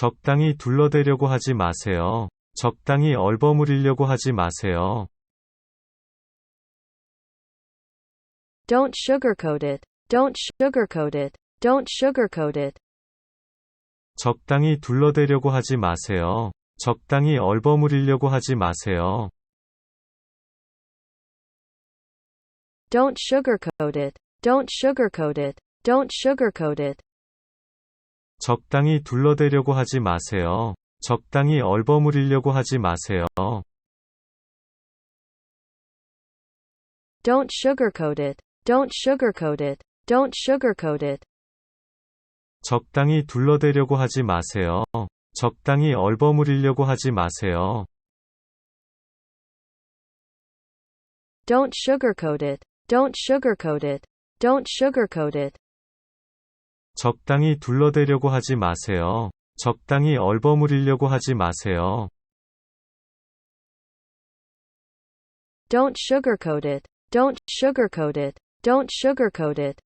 적당히 둘러대려고 하지 마세요. 적당히 얼버무리려고 하지 마세요. Don't sugarcoat it. Don't sugarcoat it. Don't sugarcoat it. 적당히 둘러대려고 하지 마세요. 적당히 얼버무리려고 하지 마세요. Don't sugarcoat it. Don't sugarcoat it. Don't sugarcoat it. 적당히 둘러대려고 하지 마세요. 적당히 얼버무리려고 하지 마세요. Don't sugarcoat it. Don't sugarcoat it. Don't sugarcoat it. 적당히 둘러대려고 하지 마세요. 적당히 얼버무리려고 하지 마세요. Don't sugarcoat it. Don't sugarcoat it. Don't sugarcoat it. 적당히 둘러대려고 하지 마세요. 적당히 얼버무리려고 하지 마세요. Don't sugarcoat it. Don't sugarcoat it. Don't sugarcoat it.